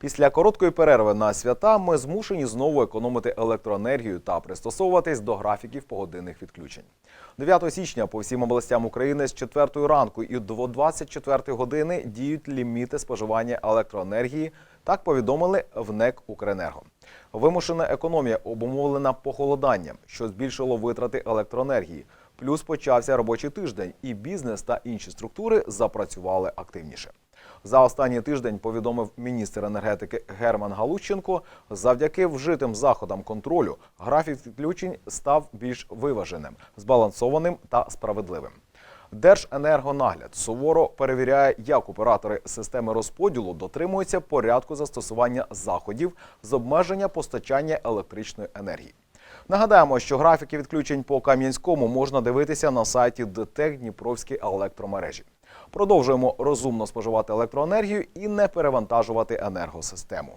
Після короткої перерви на свята ми змушені знову економити електроенергію та пристосовуватись до графіків погодинних відключень. 9 січня по всім областям України з 4 ранку і до 24 години діють ліміти споживання електроенергії. Так повідомили в НЕК «Укренерго». Вимушена економія обумовлена похолоданням, що збільшило витрати електроенергії. Плюс почався робочий тиждень, і бізнес та інші структури запрацювали активніше. За останній тиждень повідомив міністр енергетики Герман Галущенко. Завдяки вжитим заходам контролю графік відключень став більш виваженим, збалансованим та справедливим. Держенергонагляд суворо перевіряє, як оператори системи розподілу дотримуються порядку застосування заходів з обмеження постачання електричної енергії. Нагадаємо, що графіки відключень по Кам'янському можна дивитися на сайті ДТЕК Дніпровські електромережі. Продовжуємо розумно споживати електроенергію і не перевантажувати енергосистему.